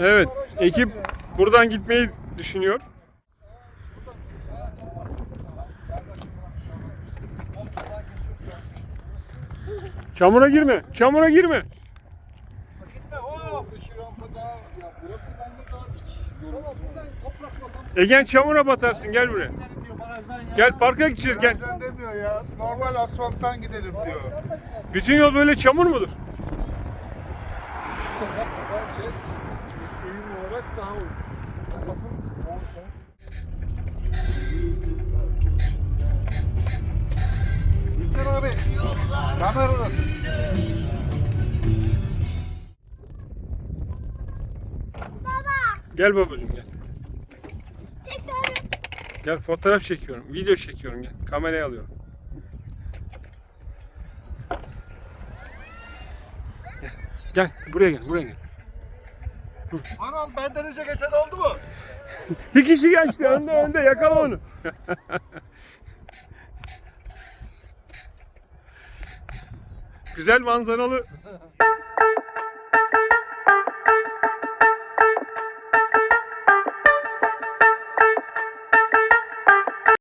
Evet, ekip buradan gitmeyi düşünüyor. Çamura girme, çamura girme. Egen çamura batarsın gel buraya. Gel parka gideceğiz gel. Demiyor ya. Normal asfalttan gidelim diyor. Bütün yol böyle çamur mudur? Olarak daha uygun. Tarafın olsa. İlker abi. Kameradasın. Gel babacığım gel. Gel fotoğraf çekiyorum, video çekiyorum gel. Kameraya alıyorum. Gel buraya gel, buraya gel. Anam benden önce geçen oldu mu? Bir kişi geçti önde önde yakala onu. Güzel manzaralı